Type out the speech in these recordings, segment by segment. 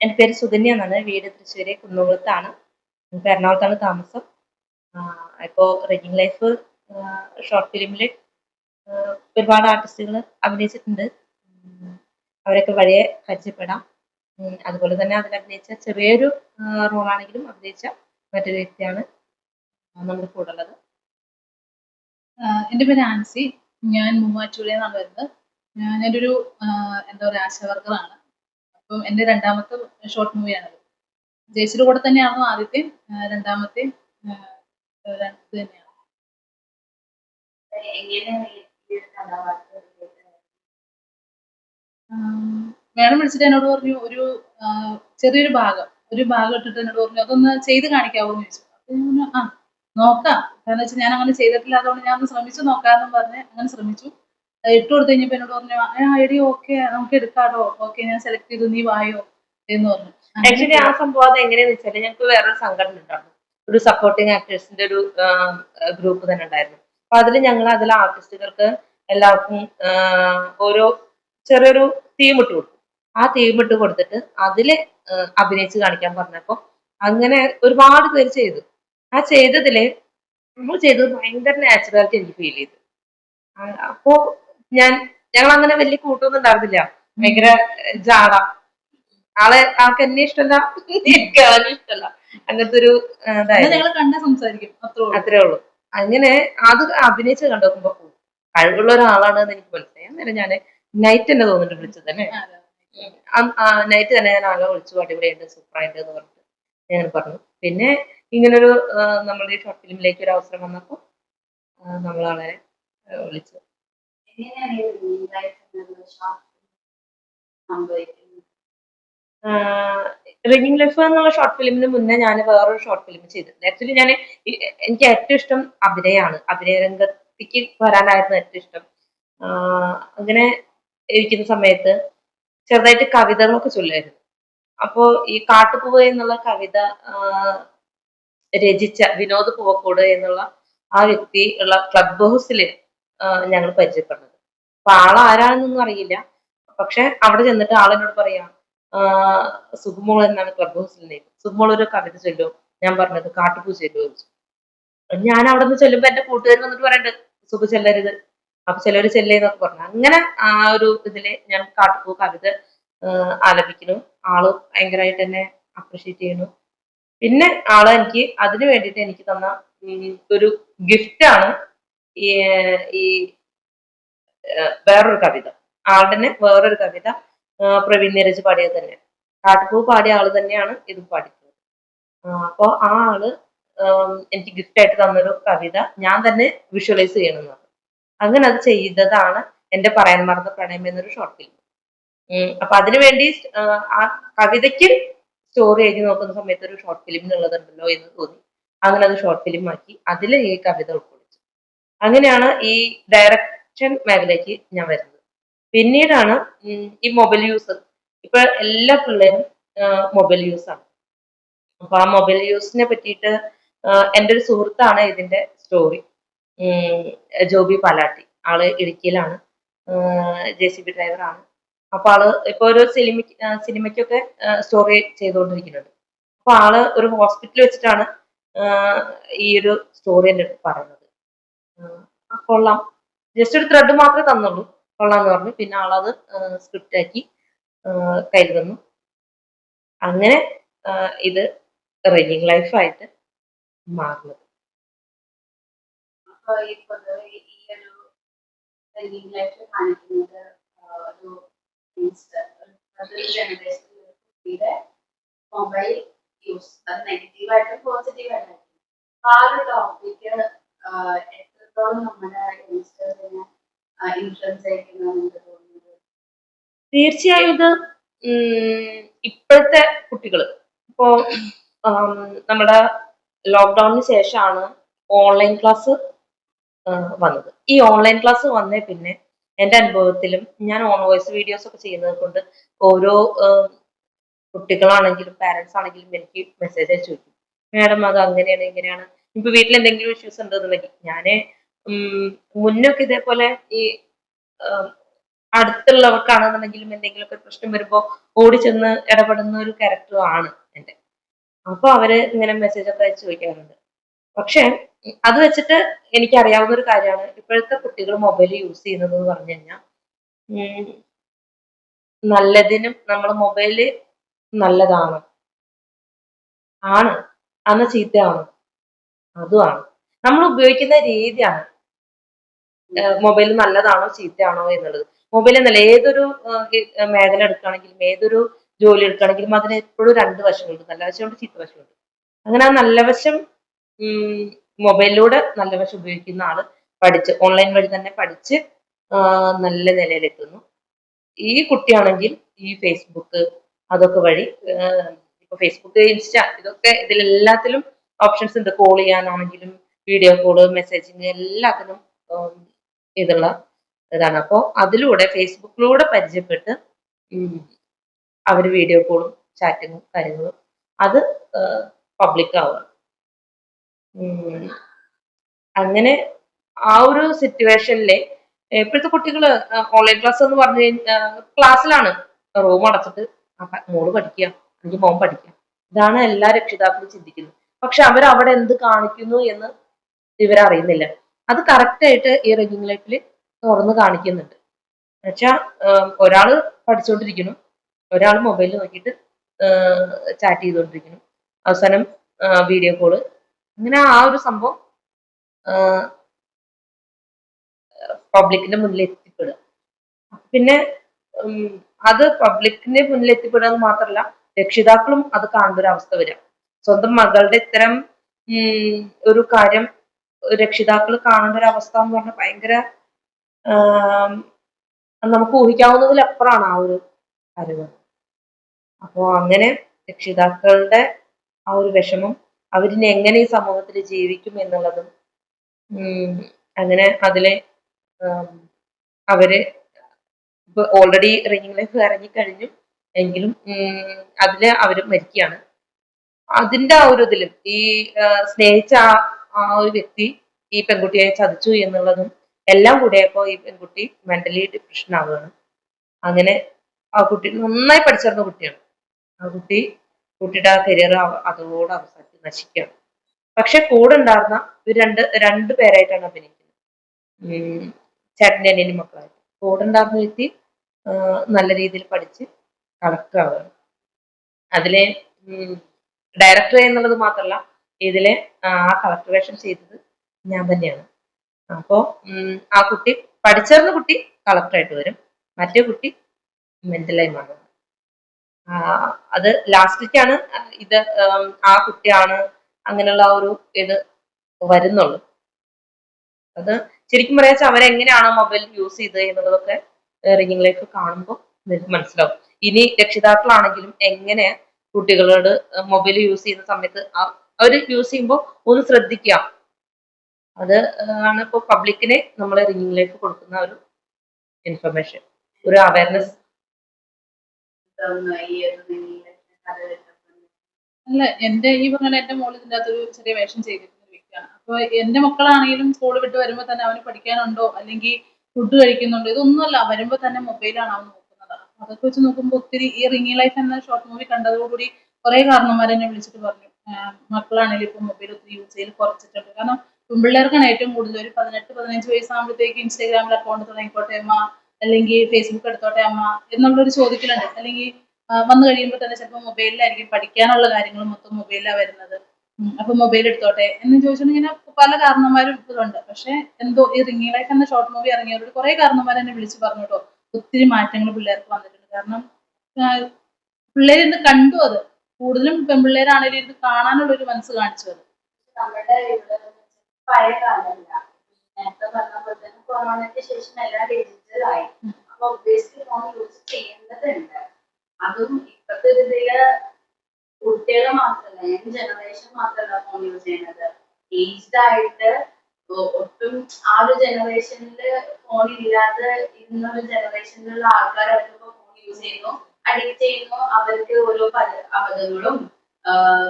എന്റെ പേര് സുധന്യ എന്നാണ്. വീട് തൃശ്ശൂര് കുന്നുകുളത്താണ്. നമുക്ക് എറണാകുളത്താണ് താമസം. ഇപ്പോൾ റെഡിങ് ലൈഫ് ഷോർട്ട് ഫിലിമിൽ ഒരുപാട് ആർട്ടിസ്റ്റുകൾ അഭിനയിച്ചിട്ടുണ്ട്. അവരൊക്കെ വഴിയെ പരിചയപ്പെടാം. അതുപോലെ തന്നെ അതിൽ അഭിനയിച്ച ചെറിയൊരു റോളാണെങ്കിലും അഭിനയിച്ച മറ്റൊരു വ്യക്തിയാണ് നമ്മുടെ കൂടെ ഉള്ളത്. എന്റെ പേര് ആൻസി. ഞാൻ മൂവാറ്റുപുഴയിൽ നിന്നാണ് വരുന്നത്. ഞാനൊരു എന്താ പറയുക ആശാ വർക്കറാണ്. അപ്പം എന്റെ രണ്ടാമത്തെ ഷോർട്ട് മൂവിയാണത് ജയശ്രീയുടെ കൂടെ തന്നെയാണോ ആദ്യത്തെ? രണ്ടാമത്തെ ഇത് തന്നെയാണ്? മേഡം വിളിച്ചിട്ട് എന്നോട് പറഞ്ഞു ഒരു ചെറിയൊരു ഭാഗം ഒരു ഭാഗം ഇട്ടിട്ട് എന്നോട് പറഞ്ഞു അതൊന്ന് ചെയ്ത് കാണിക്കാവോ എന്ന് ചോദിച്ചു. അപ്പൊ ഞാൻ ആ നോക്കാം. കാരണം വെച്ചാൽ ഞാൻ അങ്ങനെ ചെയ്തിട്ടില്ല അതുകൊണ്ട് ഞാൻ ഒന്ന് ശ്രമിച്ചു നോക്കാമെന്നും പറഞ്ഞ് അങ്ങനെ ശ്രമിച്ചു. ഇട്ട് കൊടുത്തു കഴിഞ്ഞപ്പോൾ എന്നോട് പറഞ്ഞു ആ എടി ഓക്കെ നമുക്ക് എടുക്കാടോ ഓക്കെ ഞാൻ സെലക്ട് ചെയ്തു നീ വായോ? എന്ന് പറഞ്ഞു. ആക്ച്വലി ആ സംഭവം അത് എങ്ങനെയാന്ന് വെച്ചാൽ ഞങ്ങൾക്ക് വേറൊരു സംഘടന ഉണ്ടായിരുന്നു. ഒരു സപ്പോർട്ടിങ് ആക്ടേഴ്സിന്റെ ഒരു ഗ്രൂപ്പ് തന്നെ ഉണ്ടായിരുന്നു. അപ്പൊ അതിൽ ഞങ്ങൾ അതിലെ ആർട്ടിസ്റ്റുകൾക്ക് എല്ലാവർക്കും ഓരോ ചെറിയൊരു തീം ഇട്ട് കൊടുത്തു. ആ തീം ഇട്ട് കൊടുത്തിട്ട് അതിൽ അഭിനയിച്ച് കാണിക്കാൻ പറഞ്ഞപ്പോ അങ്ങനെ ഒരുപാട് പേര് ചെയ്തു. ആ ചെയ്തതിൽ നമ്മൾ ചെയ്തത് ഭയങ്കര നാച്ചുറാലിറ്റി എനിക്ക് ഫീൽ ചെയ്തു. അപ്പോ ഞാൻ ഞങ്ങൾ അങ്ങനെ വലിയ കൂട്ടൊന്നും ഉണ്ടായിരുന്നില്ല. ഭയങ്കര ജാട. ആളെ ആൾക്ക് എന്നെ ഇഷ്ടമല്ല. എനിക്ക് അവനെ ഇഷ്ടമല്ല. അങ്ങനത്തെ ഒരു അത്രേ ഉള്ളൂ. അങ്ങനെ അത് അഭിനയിച്ച് കണ്ടു നോക്കുമ്പോ ഓ, കഴിവുള്ള ഒരാളാണ് എന്ന് എനിക്ക് മനസ്സിലായി. അന്നേരം ഞാൻ നൈറ്റ് തന്നെ തോന്നിട്ട് വിളിച്ചത് തന്നെ നൈറ്റ് തന്നെ ഞാൻ ആളെ വിളിച്ചു. അടിപൊളിയുണ്ട് സൂപ്പറായിട്ട് എന്ന് പറഞ്ഞിട്ട് ഞാൻ പറഞ്ഞു. പിന്നെ ഇങ്ങനൊരു നമ്മുടെ ഈ ഷോർട്ട് ഫിലിമിലേക്ക് ഒരു അവസരം വന്നപ്പോൾ നമ്മളാളെ ആ, റിംഗിങ് ലൈഫ് എന്നുള്ള ഷോർട്ട് ഫിലിമിന് മുന്നേ ഞാൻ വേറൊരു ഷോർട്ട് ഫിലിം ചെയ്തിട്ടുണ്ട്. ആക്ച്വലി ഞാൻ എനിക്ക് ഏറ്റവും ഇഷ്ടം അഭിനയമാണ് അഭിനയ രംഗത്തേക്ക് വരാനായിരുന്നു ഏറ്റവും ഇഷ്ടം. അങ്ങനെ ഇരിക്കുന്ന സമയത്ത് ചെറുതായിട്ട് കവിതകളൊക്കെ ചൊല്ലുമായിരുന്നു. അപ്പോ ഈ കാട്ടുപൂവ് എന്നുള്ള കവിത രചിച്ച വിനോദ് പൂവക്കോട് എന്നുള്ള ആ വ്യക്തി ഉള്ള ക്ലബ് ഹൗസിൽ ഞങ്ങൾ പരിചയപ്പെടുന്നത് അപ്പൊ ആൾ ആരാണെന്നൊന്നും അറിയില്ല. പക്ഷെ അവിടെ ചെന്നിട്ട് ആളെന്നോട് പറയാ സുഖമോൾ എന്നാണ് ക്ലബ് ഹൗസിൽ നെയ്മ് സുകുമോൾ ഒരു കവിത ചൊല്ലും. ഞാൻ പറഞ്ഞത് കാട്ടുപൂ ചോദിച്ചു ഞാൻ അവിടെ നിന്ന് ചെല്ലുമ്പോ എന്റെ കൂട്ടുകാർ വന്നിട്ട് പറയണ്ട് സുഖ ചെല്ലരുത്. അപ്പൊ ചിലവര് ചെല്ലേന്നൊക്കെ പറഞ്ഞു. അങ്ങനെ ആ ഒരു ഇതിൽ ഞാൻ കാട്ടുപൂ കവിത ആലപിക്കുന്നു. ആൾ ഭയങ്കരമായിട്ട് എന്നെ അപ്രിഷ്യേറ്റ് ചെയ്യുന്നു. പിന്നെ ആൾ എനിക്ക് അതിനു വേണ്ടിയിട്ട് എനിക്ക് തന്ന ഒരു ഗിഫ്റ്റ് ആണ് ഈ വേറൊരു കവിത. തന്നെ വേറൊരു കവിത പ്രവീൺ നീരജ് പാടിയത് തന്നെ. കാട്ടുപൂ പാടിയ ആൾ തന്നെയാണ് ഇത് പാടിക്കുന്നത് ആഹ് അപ്പൊ ആ ആൾ എനിക്ക് ഗിഫ്റ്റ് ആയിട്ട് തന്നൊരു കവിത ഞാൻ തന്നെ വിഷ്വലൈസ് ചെയ്യണം എന്ന് പറഞ്ഞു. അങ്ങനെ അത് ചെയ്തതാണ് എന്റെ പറയാൻ മറന്ന പ്രണയം എന്നൊരു ഷോർട്ട് ഫിലിം അപ്പൊ അതിനുവേണ്ടി ആ കവിതയ്ക്ക് സ്റ്റോറി എഴുതി നോക്കുന്ന സമയത്ത് ഒരു ഷോർട്ട് ഫിലിം എന്നുള്ളതുണ്ടല്ലോ എന്ന് തോന്നി. അങ്ങനെ അത് ഷോർട്ട് ഫിലിം ആക്കി അതിൽ ഈ കവിത ഉൾക്കൊള്ളിച്ചു. അങ്ങനെയാണ് ഈ ഡയറക്ഷൻ മേഖലയ്ക്ക് ഞാൻ വരുന്നത്. പിന്നീടാണ് ഈ മൊബൈൽ യൂസ് ഇപ്പൊ എല്ലാ പിള്ളേരും മൊബൈൽ യൂസ് ആണ്. അപ്പൊ ആ മൊബൈൽ യൂസിനെ പറ്റിയിട്ട് എന്റെ ഒരു സുഹൃത്താണ് ഇതിന്റെ സ്റ്റോറി ജോബി പാലാട്ടി. ആൾ ഇടുക്കിയിലാണ്. ജെ സി ബി ഡ്രൈവറാണ് അപ്പൊ ആൾ ഇപ്പൊ ഒരു സിനിമ സിനിമയ്ക്കൊക്കെ സ്റ്റോറി ചെയ്തുകൊണ്ടിരിക്കുന്നുണ്ട്. അപ്പൊ ആൾ ഒരു ഹോസ്പിറ്റലിൽ വെച്ചിട്ടാണ് ഈ ഒരു സ്റ്റോറി എന്റെ അടുത്ത് പറയുന്നത് കൊള്ളാം. ജസ്റ്റ് ഒരു ത്രെഡ് മാത്രമേ തന്നുള്ളൂ. കൊള്ളാന്ന് പറഞ്ഞു. പിന്നെ ആളത് സ്ക്രിപ്റ്റ് ആക്കി കയ്യിൽ തന്നു. അങ്ങനെ ഇത് റണ്ണിങ് ലൈഫായിട്ട് മാറുന്നത്. മൊബൈൽ യൂസ് അത് നമ്മുടെ തീർച്ചയായും ഇത് ഇപ്പോഴത്തെ കുട്ടികൾ ഇപ്പോ നമ്മുടെ ലോക്ക്ഡൌണിന് ശേഷമാണ് ഓൺലൈൻ ക്ലാസ് വന്നത്. ഈ ഓൺലൈൻ ക്ലാസ് വന്നേ പിന്നെ എന്റെ അനുഭവത്തിലും ഞാൻ ഓൺ വോയിസ് വീഡിയോസ് ഒക്കെ ചെയ്യുന്നത് കൊണ്ട് ഓരോ കുട്ടികളാണെങ്കിലും പാരന്റ്സ് ആണെങ്കിലും എനിക്ക് മെസ്സേജ് അയച്ചു മാഡം അത് അങ്ങനെയാണ് ഇങ്ങനെയാണ്. ഇപ്പൊ വീട്ടിൽ എന്തെങ്കിലും ഇഷ്യൂസ് ഉണ്ടെന്നുണ്ടെങ്കിൽ ഞാൻ ഉം, മുന്നൊക്കെ ഇതേപോലെ ഈ അടുത്തുള്ളവർക്കാണെന്നുണ്ടെങ്കിലും എന്തെങ്കിലുമൊക്കെ പ്രശ്നം വരുമ്പോൾ ഓടി ചെന്ന് ഇടപെടുന്ന ഒരു ക്യാരക്ടറും ആണ് എന്റെ അപ്പൊ അവർ ഇങ്ങനെ മെസ്സേജ് ഒക്കെ അയച്ചു ചോദിക്കാറുണ്ട്. പക്ഷെ അത് വെച്ചിട്ട് എനിക്ക് അറിയാവുന്ന ഒരു കാര്യമാണ്. ഇപ്പോഴത്തെ കുട്ടികൾ മൊബൈൽ യൂസ് ചെയ്യുന്നത് എന്ന് പറഞ്ഞു കഴിഞ്ഞാൽ നല്ലതിനും നമ്മൾ മൊബൈൽ നല്ലതാണ്. ആണ്. അന്ന് ചീത്തയാണ്. അതുമാണ്. നമ്മൾ ഉപയോഗിക്കുന്ന രീതിയാണ്. മൊബൈൽ നല്ലതാണോ ചീത്തയാണോ എന്നുള്ളത്. മൊബൈൽ എന്നല്ല ഏതൊരു മേഖല എടുക്കുകയാണെങ്കിലും ഏതൊരു ജോലി എടുക്കുകയാണെങ്കിലും അതിന് എപ്പോഴും രണ്ട് വശങ്ങളുണ്ട്. നല്ല വശമുണ്ട് ചീത്ത വശമുണ്ട് അങ്ങനെ ആ നല്ല വശം മൊബൈലിലൂടെ നല്ല വശം ഉപയോഗിക്കുന്ന ആൾ പഠിച്ച് ഓൺലൈൻ വഴി തന്നെ പഠിച്ച് നല്ല നിലയിലെത്തുന്നു. ഈ കുട്ടിയാണെങ്കിൽ ഈ ഫേസ്ബുക്ക് അതൊക്കെ വഴി ഇപ്പൊ ഫേസ്ബുക്ക് ഇൻസ്റ്റ ഇതൊക്കെ ഇതിലെല്ലാത്തിലും ഓപ്ഷൻസ് ഉണ്ട്. കോൾ ചെയ്യാനാണെങ്കിലും വീഡിയോ കോൾ മെസ്സേജിങ് എല്ലാത്തിനും ഇതുള്ള ഇതാണ്. അപ്പോൾ അതിലൂടെ ഫേസ്ബുക്കിലൂടെ പരിചയപ്പെട്ട് അവർ വീഡിയോ കോളും ചാറ്റിങ്ങും കാര്യങ്ങളും അത് പബ്ലിക് ആവുകയാണ് അങ്ങനെ ആ ഒരു സിറ്റുവേഷനിലെ ഇപ്പോഴത്തെ കുട്ടികൾ ഓൺലൈൻ ക്ലാസ് എന്ന് പറഞ്ഞു കഴിഞ്ഞാൽ ക്ലാസ്സിലാണ് റൂം അടച്ചിട്ട് മോൾ പഠിക്കുക അല്ലെങ്കിൽ മോൻ പഠിക്കുക ഇതാണ് എല്ലാ രക്ഷിതാക്കളും ചിന്തിക്കുന്നത്. പക്ഷെ അവർ അവിടെ എന്ത് കാണിക്കുന്നു എന്ന് ഇവരറിയുന്നില്ല. അത് കറക്റ്റ് ആയിട്ട് ഈ റെഗിങ് ലൈഫിൽ തുറന്ന് കാണിക്കുന്നുണ്ട്. എന്നുവെച്ചാൽ ഒരാൾ പഠിച്ചുകൊണ്ടിരിക്കണം ഒരാൾ മൊബൈലിൽ നോക്കിയിട്ട് ചാറ്റ് ചെയ്തുകൊണ്ടിരിക്കണം അവസാനം വീഡിയോ കോൾ അങ്ങനെ ആ ഒരു സംഭവം പബ്ലിക്കിന്റെ മുന്നിൽ എത്തിപ്പെടുക. പിന്നെ അത് പബ്ലിക്കിന്റെ മുന്നിൽ എത്തിപ്പെടുക എന്ന് മാത്രമല്ല രക്ഷിതാക്കളും അത് കാണുന്ന ഒരു അവസ്ഥ വരിക. സ്വന്തം മകളുടെ ഇത്തരം ഒരു കാര്യം രക്ഷിതാക്കൾ കാണേണ്ട ഒരു അവസ്ഥ എന്ന് പറഞ്ഞാൽ ഭയങ്കര നമുക്ക് ഊഹിക്കാവുന്നതിലപ്പുറമാണ് ആ ഒരു കാര്യങ്ങൾ അപ്പോൾ അങ്ങനെ രക്ഷിതാക്കളുടെ ആ ഒരു വിഷമം അവരിനി എങ്ങനെ ഈ സമൂഹത്തിൽ ജീവിക്കും എന്നുള്ളതും അങ്ങനെ അതിലെ അവർ ഇപ്പൊ ഓൾറെഡി റിങ്ങിങ് ലൈഫ് ഇറങ്ങിക്കഴിഞ്ഞു എങ്കിലും അതിൽ അവർ മരിക്കുകയാണ് അതിന്റെ ആ ഒരു ഇതിലും ഈ സ്നേഹിച്ച ആ ആ ഒരു വ്യക്തി ഈ പെൺകുട്ടിയെ ചതിച്ചു എന്നുള്ളതും എല്ലാം കൂടിയപ്പോ ഈ പെൺകുട്ടി മെന്റലി ഡിപ്രഷൻ ആവുകയാണ്. അങ്ങനെ ആ കുട്ടി നന്നായി പഠിച്ചിരുന്ന കുട്ടിയാണ്. ആ കുട്ടി കുട്ടിയുടെ ആ കരിയർ അതോടെ അവസാനിച്ച് നശിക്കുകയാണ്. പക്ഷെ കൂടെ ഉണ്ടായിരുന്ന രണ്ട് രണ്ട് പേരായിട്ടാണ് അഭിനയിക്കുന്നത്. ചേട്ടന്റെ അനിയനും മക്കളായിട്ട് കൂടെ ഉണ്ടായിരുന്ന വ്യക്തി നല്ല രീതിയിൽ പഠിച്ച് ആവുകയാണ് അതിലെ ഡയറക്ടർ എന്നുള്ളത് മാത്രമല്ല ഇതിലെ ആ കളക്ടർ വേഷം ചെയ്തത് ഞാൻ തന്നെയാണ്. അപ്പോൾ ആ കുട്ടി പഠിച്ചേർന്ന കുട്ടി കളക്ടറായിട്ട് വരും. മറ്റേ കുട്ടി മെന്റലായി ആ, അത് ലാസ്റ്റിലേക്കാണ് ഇത് ആ കുട്ടിയാണ് അങ്ങനെയുള്ള ആ ഒരു ഇത് വരുന്നുള്ളൂ. അത് ശരിക്കും പറയാ വെച്ചാൽ അവരെങ്ങനെയാണ് മൊബൈൽ യൂസ് ചെയ്തത് എന്നുള്ളതൊക്കെ റിങ്ങിലേക്ക് കാണുമ്പോൾ നിങ്ങൾക്ക് മനസ്സിലാവും. ഇനി രക്ഷിതാക്കളാണെങ്കിലും എങ്ങനെ കുട്ടികളോട് മൊബൈൽ യൂസ് ചെയ്യുന്ന സമയത്ത് അവർ യൂസ് ചെയ്യുമ്പോൾ ഒന്ന് ശ്രദ്ധിക്കുക. അത് ആണ് ഇപ്പോൾ പബ്ലിക്കിനെ നമ്മൾ റിംഗിലേക്ക് കൊടുക്കുന്ന ഒരു ഇൻഫർമേഷൻ ഒരു അവയർനെസ് അല്ല എന്റെ ഈ പറഞ്ഞ എന്റെ മോൾ ഇതിന്റെ ഒരു ചെറിയ വേഷം ചെയ്തിരിക്കുന്ന ഒരു വ്യക്തിയാണ്. അപ്പൊ എന്റെ മക്കളാണെങ്കിലും സ്കൂൾ വിട്ട് വരുമ്പോ തന്നെ അവന് പഠിക്കാനുണ്ടോ? അല്ലെങ്കിൽ ഫുഡ് കഴിക്കുന്നുണ്ടോ? ഇതൊന്നുമല്ല വരുമ്പോ തന്നെ മൊബൈലാണ് അവൻ നോക്കുന്നത്. അതൊക്കെ വെച്ച് നോക്കുമ്പോൾ ഒത്തിരി ഈ റിംഗി ലൈഫ് എന്ന ഷോർട്ട് മൂവി കണ്ടതോടുകൂടി കുറെ കാരണന്മാർ വിളിച്ചിട്ട് പറഞ്ഞു. മക്കളാണെങ്കിലും ഇപ്പൊ മൊബൈൽ ഒത്തിരി യൂസ് ചെയ്ത് കുറച്ചിട്ടുണ്ട്. കാരണം പെൺപിള്ളേർക്കാണ് ഏറ്റവും കൂടുതൽ ഒരു പതിനെട്ട് പതിനഞ്ച് വയസ്സാകുമ്പോഴത്തേക്ക് ഇൻസ്റ്റാഗ്രാമിൽ അക്കൗണ്ട് തുടങ്ങിക്കോട്ടെ അമ്മ അല്ലെങ്കിൽ ഫേസ്ബുക്ക് എടുത്തോട്ടെ അമ്മ എന്നുള്ളൊരു ചോദിക്കലുണ്ട്. അല്ലെങ്കിൽ വന്നു കഴിയുമ്പോൾ തന്നെ ചിലപ്പോൾ മൊബൈലിലായിരിക്കും പഠിക്കാനുള്ള കാര്യങ്ങൾ മൊത്തം മൊബൈലിലാണ് വരുന്നത്. അപ്പൊ മൊബൈൽ എടുത്തോട്ടെ എന്ന് ചോദിച്ചിട്ടുണ്ടെങ്കിൽ പല കാരണന്മാരും ഇതുണ്ട് പക്ഷെ എന്തോ ഈ റിംഗിങ് ലൈഫ് എന്ന ഷോർട്ട് മൂവി ഇറങ്ങിയവരോട് കുറെ കാരണന്മാർ എന്നെ വിളിച്ച് പറഞ്ഞു കേട്ടോ ഒത്തിരി മാറ്റങ്ങൾ പിള്ളേർക്ക് വന്നിട്ടുണ്ട്. കാരണം പിള്ളേർ ഇന്ന് കണ്ടു അത്? കൂടുതലും പെൺപിള്ളേരാണെങ്കിലും ഇത് കാണാനുള്ള ഒരു മനസ്സ് കാണിച്ചു വരും നമ്മുടെ ഇവിടെ പഴയ കാലമല്ല. നേരത്തെ പറഞ്ഞ പോലെ തന്നെ കൊറോണയ്ക്ക് ശേഷം എല്ലാം ഡിജിറ്റൽ ആയി. അപ്പൊ ഒബ്വിയസ്ലി ഫോൺ യൂസ് ചെയ്യുന്നതുണ്ട് അതും ഇപ്പത്തെ ഒരു ഇതിൽ കുട്ടികൾ മാത്രമല്ല യങ് ജനറേഷൻ മാത്രമല്ല ഫോൺ യൂസ് ചെയ്യുന്നത്. ഏജ്ഡ് ആയിട്ട് ഒട്ടും ആ ഒരു ജനറേഷനിൽ ഫോൺ ഇല്ലാതെ ഇന്നൊരു ഒരു ജനറേഷനിലുള്ള ആൾക്കാരൊക്കെ ഇപ്പൊ ഫോൺ യൂസ് ചെയ്യുന്നു. അഡിക്റ്റ് ചെയ്യുന്നു അവർക്ക് ഓരോ പല- അബദ്ധങ്ങളും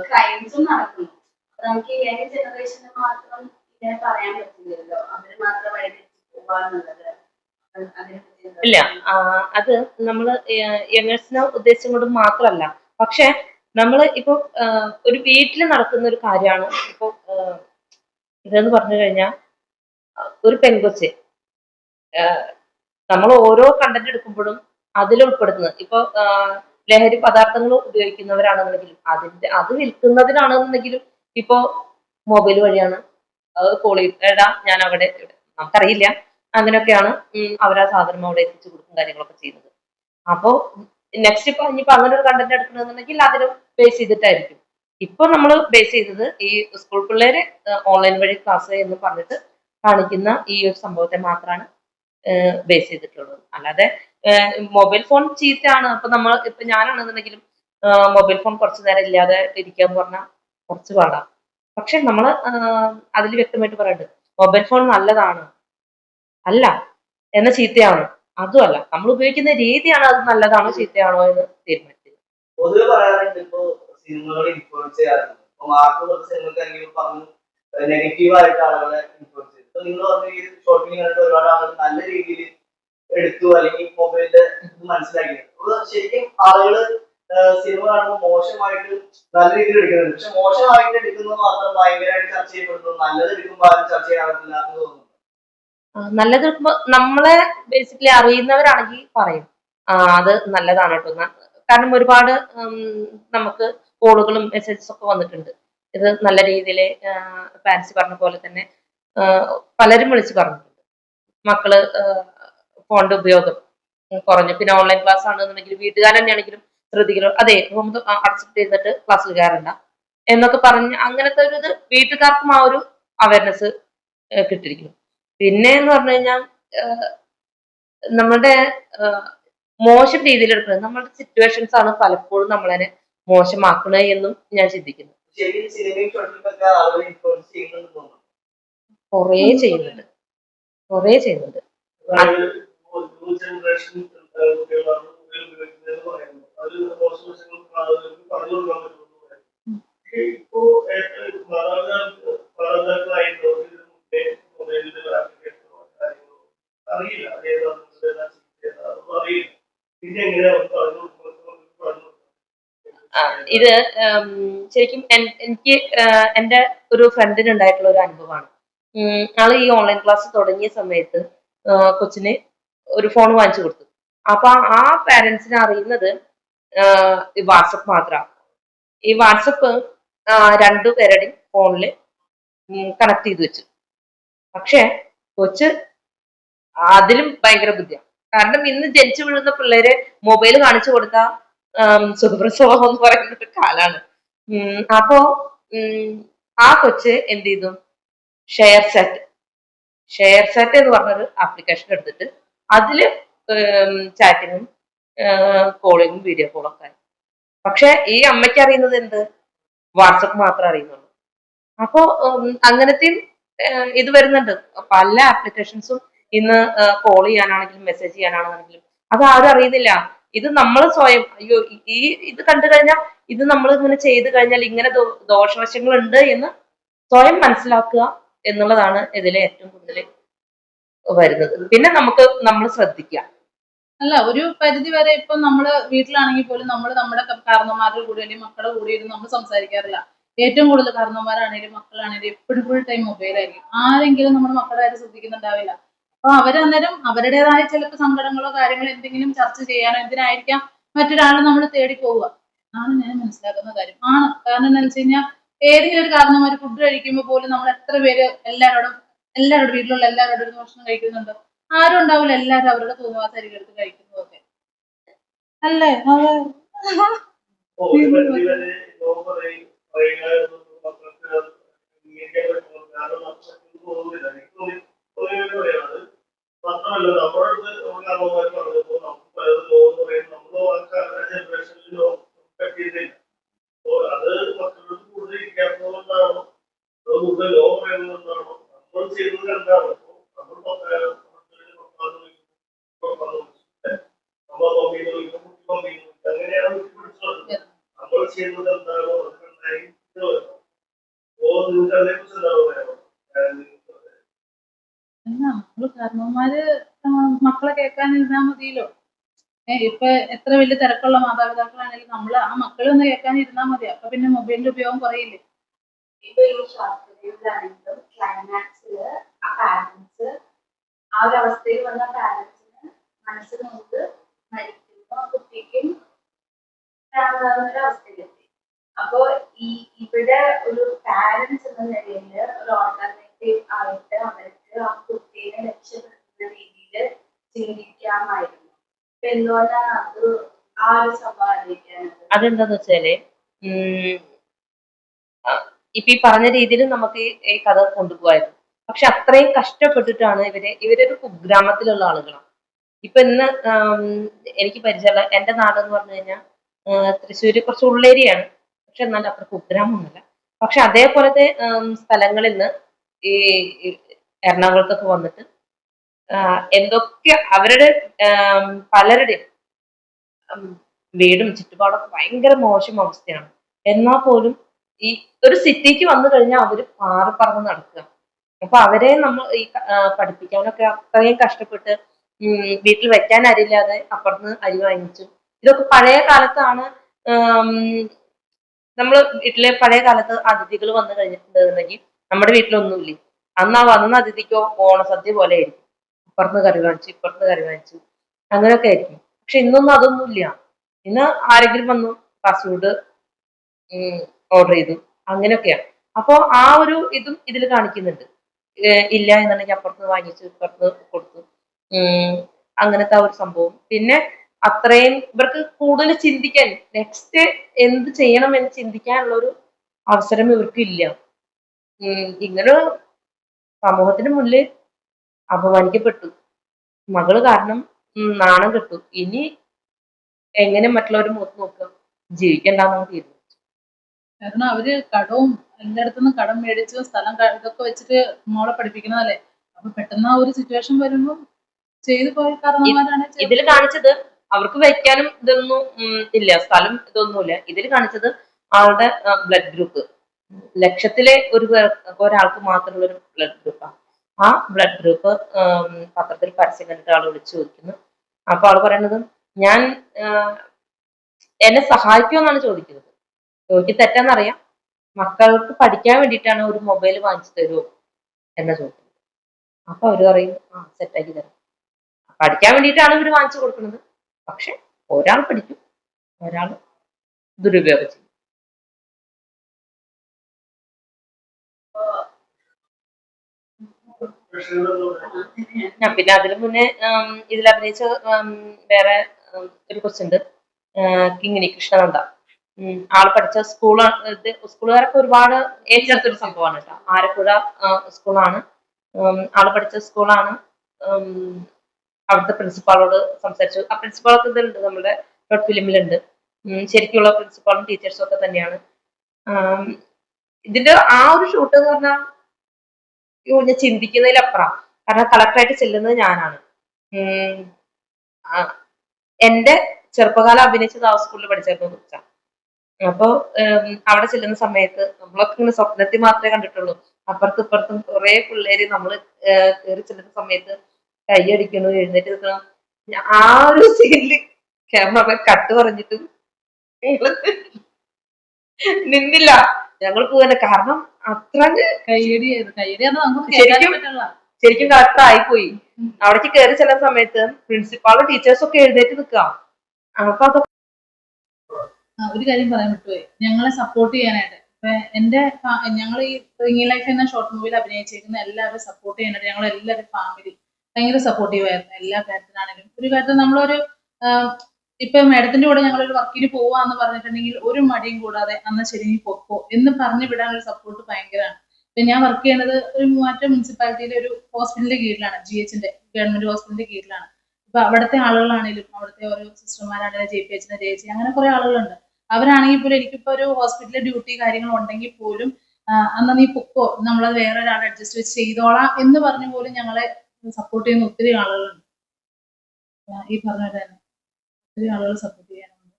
ക്രൈംസും നടക്കുന്നു. നമുക്ക് യങ് ജനറേഷന് മാത്രം ഇങ്ങനെ പറയാൻ പറ്റില്ലല്ലോ. അവർ മാത്രം വഴിതെറ്റി പോവാന്നുള്ളത്. ഇല്ല. അത് നമ്മൾ യങ്ങേഴ്സിനെ ഉദ്ദേശം കൊണ്ട് മാത്രമല്ല. പക്ഷെ നമ്മൾ ഇപ്പൊ ഒരു വീട്ടിൽ നടക്കുന്ന ഒരു കാര്യമാണ്. ഇപ്പൊ ഇതെന്ന് പറഞ്ഞു കഴിഞ്ഞാൽ ഒരു പെൺകൊച്ച് നമ്മൾ ഓരോ കണ്ടന്റ് എടുക്കുമ്പോഴും അതിൽ ഉൾപ്പെടുത്തുന്നത് ഇപ്പൊ ലഹരി പദാർത്ഥങ്ങൾ ഉപയോഗിക്കുന്നവരാണെന്നുണ്ടെങ്കിലും അതിന്റെ അത് വിൽക്കുന്നതിനാണെന്നുണ്ടെങ്കിലും ഇപ്പൊ മൊബൈൽ വഴിയാണ് കോൾ എടാ ഞാൻ അവിടെ നമുക്കറിയില്ല. അങ്ങനെയൊക്കെയാണ് അവരാ സാധനം അവിടെ എത്തിച്ചു കൊടുക്കും കാര്യങ്ങളൊക്കെ ചെയ്യുന്നത്. അപ്പോ നെക്സ്റ്റ് ഇപ്പൊ ഇനിയിപ്പോ അങ്ങനെ ഒരു കണ്ടന്റ് എടുക്കണമെന്നുണ്ടെങ്കിൽ അതിന് ബേസ് ചെയ്തിട്ടായിരിക്കും. ഇപ്പൊ നമ്മൾ ബേസ് ചെയ്തത് ഈ സ്കൂൾ പിള്ളേര് ഓൺലൈൻ വഴി ക്ലാസ് എന്ന് പറഞ്ഞിട്ട് കാണിക്കുന്ന ഈ ഒരു സംഭവത്തെ മാത്രമാണ് ബേസ് ചെയ്തിട്ടുള്ളത്. അല്ലാതെ മൊബൈൽ ഫോൺ ചീത്തയാണ്. അപ്പൊ നമ്മൾ ഇപ്പൊ ഞാനാണെന്നുണ്ടെങ്കിലും മൊബൈൽ ഫോൺ കുറച്ചു നേരം ഇല്ലാതെ ഇരിക്കുക എന്ന് പറഞ്ഞാൽ കുറച്ച് പാടാം. പക്ഷെ നമ്മൾ അതിൽ വ്യക്തമായിട്ട് പറയുന്നുണ്ട് മൊബൈൽ ഫോൺ നല്ലതാണ്. അല്ല എന്ന ചീത്തയാണ്. അതുമല്ല നമ്മൾ ഉപയോഗിക്കുന്ന രീതിയാണ് അത് നല്ലതാണോ ചീത്തയാണോ എന്ന് തീരുമാനിച്ചത് പൊതുവെ പറയാറുണ്ട് ഇപ്പൊ സിനിമകൾ ഇൻഫ്ലുവൻസ് ചെയ്യാറുണ്ട്. ഇപ്പൊ മാർക്ക് സിനിമക്കാരെങ്കിലും പറഞ്ഞു നെഗറ്റീവ് ആയിട്ട് ആളുകളെ ഇൻഫ്ലുവൻസ് നിങ്ങൾ പറഞ്ഞ ഈ ഷോർട്ട് ഫിലിം കണ്ടിട്ട് ഒരുപാട് ആളുകൾ നല്ല രീതിയിൽ എടുത്തു അല്ലെങ്കിൽ മൊബൈലിന്റെ മനസ്സിലാക്കി അപ്പൊ ശരിക്കും ആളുകൾ സിനിമ കാണുമ്പോൾ മോശമായിട്ട് നല്ല രീതിയിൽ എടുക്കുന്നുണ്ട്. പക്ഷെ മോശമായിട്ട് എടുക്കുന്നത് മാത്രം ഭയങ്കരമായിട്ട് ചർച്ച ചെയ്യപ്പെടുന്നു. നല്ലത് എടുക്കുമ്പോൾ ആരും ചർച്ച ചെയ്യാറില്ല എന്ന് തോന്നുന്നു. നല്ലത് നമ്മളെ ബേസിക്കലി അറിയുന്നവരാണെങ്കിൽ പറയും. ആ അത് നല്ലതാണ് കേട്ടോ. കാരണം ഒരുപാട് നമുക്ക് കോളുകളും മെസ്സേജസ് ഒക്കെ വന്നിട്ടുണ്ട്. ഇത് നല്ല രീതിയിൽ ഫാൻസി പറഞ്ഞ പോലെ തന്നെ പലരും വിളിച്ച് പറഞ്ഞിട്ടുണ്ട്. മക്കൾ ഫോണിന്റെ ഉപയോഗം കുറഞ്ഞു. പിന്നെ ഓൺലൈൻ ക്ലാസ് ആണെന്നുണ്ടെങ്കിൽ വീട്ടുകാർ തന്നെയാണെങ്കിലും ശ്രദ്ധിക്കണം അതെ റൂം അടച്ചിട്ട് ചെയ്തിട്ട് ക്ലാസ്സിൽ കയറണ്ട എന്നൊക്കെ പറഞ്ഞ് അങ്ങനത്തെ ഒരു ഇത് വീട്ടുകാർക്കും ആ ഒരു അവയർനെസ് കിട്ടിയിരിക്കുന്നു. പിന്നെ എന്ന് പറഞ്ഞു കഴിഞ്ഞാൽ നമ്മുടെ മോശം രീതിയിൽ എടുക്കുന്നത് നമ്മുടെ സിറ്റുവേഷൻസ് ആണ് പലപ്പോഴും നമ്മളതിനെ മോശമാക്കണേ എന്നും ഞാൻ ചിന്തിക്കുന്നു. കുറേ ചെയ്യുന്നുണ്ട്. കുറേ ചെയ്യുന്നുണ്ട്. ഇത് ശരിക്കും എനിക്ക് എന്റെ ഒരു ഫ്രണ്ടിന് ഉണ്ടായിട്ടുള്ള ഒരു അനുഭവമാണ്. ആൾ ഈ ഓൺലൈൻ ക്ലാസ് തുടങ്ങിയ സമയത്ത് കൊച്ചിന് ഒരു ഫോൺ വാങ്ങിച്ചു കൊടുത്തു. അപ്പൊ ആ പാരന്റ്സിനെ അറിയുന്നത് ഈ വാട്സപ്പ് മാത്രമാണ്. ഈ വാട്സപ്പ് രണ്ടുപേരുടെയും ഫോണിൽ കണക്ട് ചെയ്ത് വെച്ചു. പക്ഷെ കൊച്ച് അതിലും ഭയങ്കര ബുദ്ധിയാണ്. കാരണം ഇന്ന് ജനിച്ചു വീഴുന്ന പിള്ളേര് മൊബൈൽ കാണിച്ചു കൊടുത്ത സുഖപ്രസവം എന്ന് പറയുന്ന ഒരു കാലാണ്. അപ്പോ ആ കൊച്ച് എന്ത് ചെയ്തു? ഷെയർ സെറ്റ് ഷെയർ സെറ്റ് എന്ന് പറഞ്ഞൊരു ആപ്ലിക്കേഷൻ എടുത്തിട്ട് അതിൽ ചാറ്റിങ്ങും കോളിങ്ങും വീഡിയോ കോളൊക്കെ ആയി. പക്ഷെ ഈ അമ്മയ്ക്ക് അറിയുന്നത് എന്ത്? വാട്സപ്പ് മാത്രം അറിയുന്നുള്ളൂ. അപ്പോൾ അങ്ങനത്തെയും ഇത് വരുന്നുണ്ട്. പല ആപ്ലിക്കേഷൻസും ഇന്ന് കോൾ ചെയ്യാനാണെങ്കിലും മെസ്സേജ് ചെയ്യാനാണെങ്കിലും. അത് ആരും അറിയുന്നില്ല. ഇത് നമ്മൾ സ്വയം അയ്യോ ഈ- ഇത് കണ്ടു കഴിഞ്ഞാൽ ഇത് നമ്മൾ ഇങ്ങനെ ചെയ്ത് കഴിഞ്ഞാൽ ഇങ്ങനെ ദോഷവശങ്ങൾ ദോഷവശങ്ങളുണ്ട് എന്ന് സ്വയം മനസ്സിലാക്കുക. എന്നുള്ളതാണ് ഇതിലെ ഏറ്റവും കൂടുതൽ വരുന്നത്. പിന്നെ നമുക്ക് നമ്മൾ ശ്രദ്ധിക്കുക. അല്ല ഒരു പരിധി വരെ ഇപ്പൊ നമ്മൾ വീട്ടിലാണെങ്കിൽ പോലും നമ്മൾ നമ്മുടെ കാരണന്മാരുടെ കൂടെ അല്ലെങ്കിൽ മക്കളുടെ കൂടെ ഇരുന്ന് നമ്മൾ സംസാരിക്കാറില്ല. ഏറ്റവും കൂടുതൽ കാരണന്മാരാണെങ്കിലും മക്കളാണെങ്കിലും എപ്പോഴും ഫുൾ ടൈം മൊബൈലായിരിക്കും ആരെങ്കിലും നമ്മുടെ മക്കളുടെ കാര്യം ശ്രദ്ധിക്കുന്നുണ്ടാവില്ല. അപ്പൊ അവരന്നേരം അവരുടേതായ ചിലപ്പോൾ സങ്കടങ്ങളോ കാര്യങ്ങളോ എന്തെങ്കിലും ചർച്ച ചെയ്യാനോ എന്തിനായിരിക്കാം മറ്റൊരാളെ നമ്മൾ തേടി പോവുക. ആണ് ഞാൻ മനസ്സിലാക്കുന്ന കാര്യം. ആണ്. കാരണം എന്താണെന്ന് വെച്ച് കഴിഞ്ഞാൽ ഏതെങ്കിലും ഒരു കാരണം ഒരു ഫുഡ് കഴിക്കുമ്പോൾ പോലും നമ്മൾ എത്ര പേര് എല്ലാവരോടും എല്ലാവരുടെ വീട്ടിലുള്ള എല്ലാവരോടും ഒരു ഭക്ഷണം കഴിക്കുന്നുണ്ട്? ആരും ഉണ്ടാവില്ല എല്ലാവരും അവരുടെ തോന്നുവാസരികൾ എടുത്ത് കഴിക്കുന്നതൊക്കെ. അല്ലേ? അതെ ഇപ്പോ ഒരു പരിധി വരെ ഇപ്പൊ എത്ര വലിയ തിരക്കുള്ള മാതാപിതാക്കളാണെങ്കിലും നമ്മൾ ആ മക്കളെ ഒന്ന് കേൾക്കാനിരുന്നാ മതി. അപ്പൊ പിന്നെ മൊബൈലിന്റെ ഉപയോഗം കുറയില്ലേ? ഇപ്പൊ ഈ അപ്പോ ഈ ഇവിടെ ഒരു പാരന്റ്സ് എന്ന നിലയിൽ ഒരു ഓൾട്ടർനേറ്റീവ് ആയിട്ട് അവർക്ക് ആ കുട്ടീനെ രക്ഷപ്പെടുത്തുന്ന രീതിയിൽ ചിന്തിക്കാമായിരുന്നു അപ്പൊ എന്തുകൊണ്ടാണ് അത് ആ ഒരു സംഭവം അറിയിക്കാനത് അതെന്താന്ന് വെച്ചാൽ ഇപ്പൊ ഈ പറഞ്ഞ രീതിയിൽ നമുക്ക് ഈ- കഥ കൊണ്ടുപോകായിരുന്നു പക്ഷെ അത്രയും കഷ്ടപ്പെട്ടിട്ടാണ് ഇവർ ഇവരൊരു കുഗ്രാമത്തിലുള്ള ആളുകളാണ്. ഇപ്പൊ ഇന്ന് എനിക്ക് പരിചയമുള്ള എന്റെ നാടെന്ന് പറഞ്ഞു കഴിഞ്ഞാൽ തൃശ്ശൂര് കുറച്ച് ഉള്ളേരിയാണ്. പക്ഷെ എന്നാൽ അത്ര കുഗ്രാമമൊന്നുമല്ല. പക്ഷെ അതേപോലത്തെ സ്ഥലങ്ങളിൽ നിന്ന് ഈ എറണാകുളത്തൊക്കെ വന്നിട്ട് എന്തൊക്കെ അവരുടെ പലരുടെയും വീടും ചുറ്റുപാടൊക്കെ ഭയങ്കര മോശം അവസ്ഥയാണ്. എന്നാൽ പോലും ഈ ഒരു സിറ്റിക്ക് വന്നു കഴിഞ്ഞാൽ അവർ പാറി പറന്ന് നടക്കുക. അപ്പൊ അവരെ നമ്മൾ ഈ പഠിപ്പിക്കാനൊക്കെ അത്രയും കഷ്ടപ്പെട്ട് വീട്ടിൽ വെക്കാൻ അരില്ലാതെ അപ്പുറത്ത് അരി വാങ്ങിച്ചു. ഇതൊക്കെ പഴയ കാലത്താണ് നമ്മൾ വീട്ടിലെ പഴയ കാലത്ത് അതിഥികൾ വന്നു കഴിഞ്ഞിട്ടുണ്ടെന്നുണ്ടെങ്കിൽ നമ്മുടെ വീട്ടിലൊന്നുമില്ലേ? അന്ന് ആ വന്ന അതിഥിക്കോ ഓണസദ്യ പോലെ ആയിരിക്കും. അപ്പുറത്ത് കറി കാണിച്ചു ഇപ്പുറത്ത് കറി കാണിച്ചു അങ്ങനെയൊക്കെ ആയിരിക്കും. പക്ഷെ ഇന്നൊന്നും അതൊന്നുമില്ല ഇന്ന് ആരെങ്കിലും വന്നു ഫുഡ് ഓർഡർ ചെയ്തു. അങ്ങനെയൊക്കെയാണ്. അപ്പോൾ ആ ഒരു ഇതും ഇതിൽ കാണിക്കുന്നുണ്ട്. ഇല്ല എന്നുണ്ടെങ്കിൽ അപ്പുറത്ത് വാങ്ങിച്ചു ഇപ്പുറത്ത് കൊടുത്തു. അങ്ങനത്തെ ആ ഒരു സംഭവം. പിന്നെ അത്രയും ഇവർക്ക് കൂടുതൽ ചിന്തിക്കാൻ നെക്സ്റ്റ് എന്ത് ചെയ്യണം എന്ന് ചിന്തിക്കാനുള്ള ഒരു അവസരം ഇവർക്ക് ഇല്ല. ഇങ്ങനെ സമൂഹത്തിന് മുന്നിൽ അപമാനിക്കപ്പെട്ടു. മകൾ കാരണം നാണം കിട്ടു. ഇനി എങ്ങനെ മറ്റുള്ളവർ മുഖത്ത് നോക്കുക? ജീവിക്കണ്ടെന്നാണ് തീരുമാനിച്ചു കാരണം അവർ കടവും എല്ലായിടത്തുനിന്നും കടം മേടിച്ച് സ്ഥലം ഇതൊക്കെ വെച്ചിട്ട് മോളെ പഠിപ്പിക്കുന്നതല്ലേ? അപ്പൊ പെട്ടെന്ന് ആ ഒരു സിറ്റുവേഷൻ വരുമ്പോൾ ചെയ്തു പോയ കാരണന്മാരാണ് ഇതിൽ കാണിച്ചത് അവർക്ക് വെക്കാനും ഇതൊന്നും ഇല്ല. സ്ഥലം ഇതൊന്നുമില്ല. ഇതിൽ കാണിച്ചത് ആളുടെ ബ്ലഡ് ഗ്രൂപ്പ് ലക്ഷത്തിലെ ഒരു ഒരാൾക്ക് മാത്രമുള്ള ഒരു ബ്ലഡ് ഗ്രൂപ്പാണ് ആ ബ്ലഡ് ഗ്രൂപ്പ് പത്രത്തിൽ പരസ്യം കണ്ടിട്ട് ആൾ വിളിച്ചു ചോദിക്കുന്നു. അപ്പൊ ആൾ പറയുന്നത് ഞാൻ എന്നെ സഹായിക്കുമെന്നാണ് ചോദിക്കുന്നത്. ചോദിക്ക് തെറ്റെന്നറിയാം. മക്കൾക്ക് പഠിക്കാൻ വേണ്ടിയിട്ടാണ് ഒരു മൊബൈൽ വാങ്ങിച്ചു തരുമോ എന്ന ചോദിക്കുന്നത്. അപ്പൊ അവർ പറയും ആ സെറ്റാക്കി തരാം. പഠിക്കാൻ വേണ്ടിയിട്ടാണ് ഇവർ വാങ്ങിച്ചു കൊടുക്കുന്നത് പക്ഷെ ഒരാൾ പഠിക്കും. ഒരാൾ ദുരുപയോഗം ചെയ്യും ഞാൻ പിന്നെ അതിന് മുന്നേ ഇതിൽ അഭിനയിച്ച വേറെ ഒരു ഒരു കൊച്ചുണ്ട് കിങ്ങിണി കൃഷ്ണനന്ദ. ആൾ പഠിച്ച സ്കൂളാണ് സ്കൂളുകാരൊക്കെ ഒരുപാട് ഏറ്റെടുത്തൊരു സംഭവമാണ് കേട്ടോ. ആലപ്പുഴ ആ, സ്കൂളാണ്. ആൾ പഠിച്ച സ്കൂളാണ്. അവിടുത്തെ പ്രിൻസിപ്പാളോട് സംസാരിച്ചു. ആ പ്രിൻസിപ്പാളൊക്കെ ഇതിലുണ്ട് നമ്മുടെ ഷോർട്ട് ഫിലിമിലുണ്ട് ശരിക്കുള്ള പ്രിൻസിപ്പാളും ടീച്ചേഴ്സും ഒക്കെ തന്നെയാണ്. ഇതിന്റെ ആ ഒരു ഷൂട്ട് എന്ന് പറഞ്ഞാൽ ഞാൻ ചിന്തിക്കുന്നതിലപ്പുറം. കാരണം കളക്ടറായിട്ട് ചെല്ലുന്നത് ഞാനാണ്. എന്റെ ചെറുപ്പകാലം അഭിനയിച്ചത് ആ സ്കൂളിൽ പഠിച്ചായിരുന്നു കുറച്ച. അപ്പൊ ഉം, അവിടെ ചെല്ലുന്ന സമയത്ത് നമ്മളൊക്കെ ഇങ്ങനെ സ്വപ്നത്തിൽ മാത്രമേ കണ്ടിട്ടുള്ളൂ. അപ്പുറത്തും ഇപ്പുറത്തും കുറെ പിള്ളേര് നമ്മൾ കയറി ചെല്ലുന്ന സമയത്ത് കൈയടിക്കണു എഴുന്നേറ്റ് നിൽക്കണം ആ ഒരു സീനിൽ ക്യാമറ കട്ട് പറഞ്ഞിട്ടും നിന്നില്ല. ഞങ്ങൾ പോവാനെ കാരണം അത്ര കയ്യടി ചെയ്ത്. കയ്യടി നമുക്ക് ശരിക്കും? ശരിക്കും കളക്ടർ ആയിപ്പോയി. അവിടേക്ക് കയറി ചില സമയത്ത് പ്രിൻസിപ്പാളും ടീച്ചേഴ്സും ഒക്കെ എഴുന്നേറ്റ് നിക്കാം അപ്പൊ അതൊക്കെ ഒരു കാര്യം പറയാൻ വിട്ടുപോയി ഞങ്ങളെ സപ്പോർട്ട് ചെയ്യാനായിട്ട്. ഇപ്പൊ എന്റെ ഞങ്ങൾ ഈ റിംഗിങ് ലൈഫ് എന്ന ഷോർട്ട് മൂവിയിൽ അഭിനയിച്ചിരിക്കുന്ന എല്ലാവരും സപ്പോർട്ട് ചെയ്യാനായിട്ട് ഞങ്ങൾ എല്ലാവരും ഫാമിലി ഭയങ്കര സപ്പോർട്ടീവ് ആയിരുന്നു. എല്ലാ കാര്യത്തിനാണെങ്കിലും. ഒരു കാര്യത്തിൽ നമ്മളൊരു ഇപ്പൊ മാഡത്തിന്റെ കൂടെ ഞങ്ങൾ ഒരു വർക്കിന് പോവാന്ന് പറഞ്ഞിട്ടുണ്ടെങ്കിൽ ഒരു മടിയും കൂടാതെ അന്ന് ശരി നീ പൊക്കോ എന്ന് പറഞ്ഞു വിടാനുള്ള സപ്പോർട്ട് ഭയങ്കരമാണ്. ഇപ്പൊ ഞാൻ വർക്ക് ചെയ്യണത് ഒരു മൂവാറ്റ മുനിസിപ്പാലിറ്റിയിലെ ഒരു ഹോസ്പിറ്റലിന്റെ കീഴിലാണ് ജി എച്ചിന്റെ ഗവൺമെന്റ് ഹോസ്പിറ്റലിന്റെ കീഴിലാണ്. ഇപ്പൊ അവിടുത്തെ ആളുകളാണെങ്കിലും അവിടുത്തെ ഓരോ സിസ്റ്റർമാരാണെങ്കിലും ജെ പി എച്ചിന്റെ ജെ എച്ച് അങ്ങനെ കുറെ ആളുകളുണ്ട്. അവരാണെങ്കിൽ പോലും എനിക്കിപ്പോ ഒരു ഹോസ്പിറ്റലിലെ ഡ്യൂട്ടി കാര്യങ്ങൾ ഉണ്ടെങ്കിൽ പോലും അന്ന് നീ പൊക്കോ നമ്മളത് വേറെ ഒരാളെ അഡ്ജസ്റ്റ് വെച്ച് ചെയ്തോളാം എന്ന് പറഞ്ഞു പോലും ഞങ്ങളെ സപ്പോർട്ട് ചെയ്യുന്ന ഒത്തിരി ആളുകളുണ്ട്. ഈ പറഞ്ഞ തന്നെ. ഒത്തിരി ആളുകൾ സപ്പോർട്ട് ചെയ്യാനുണ്ട്.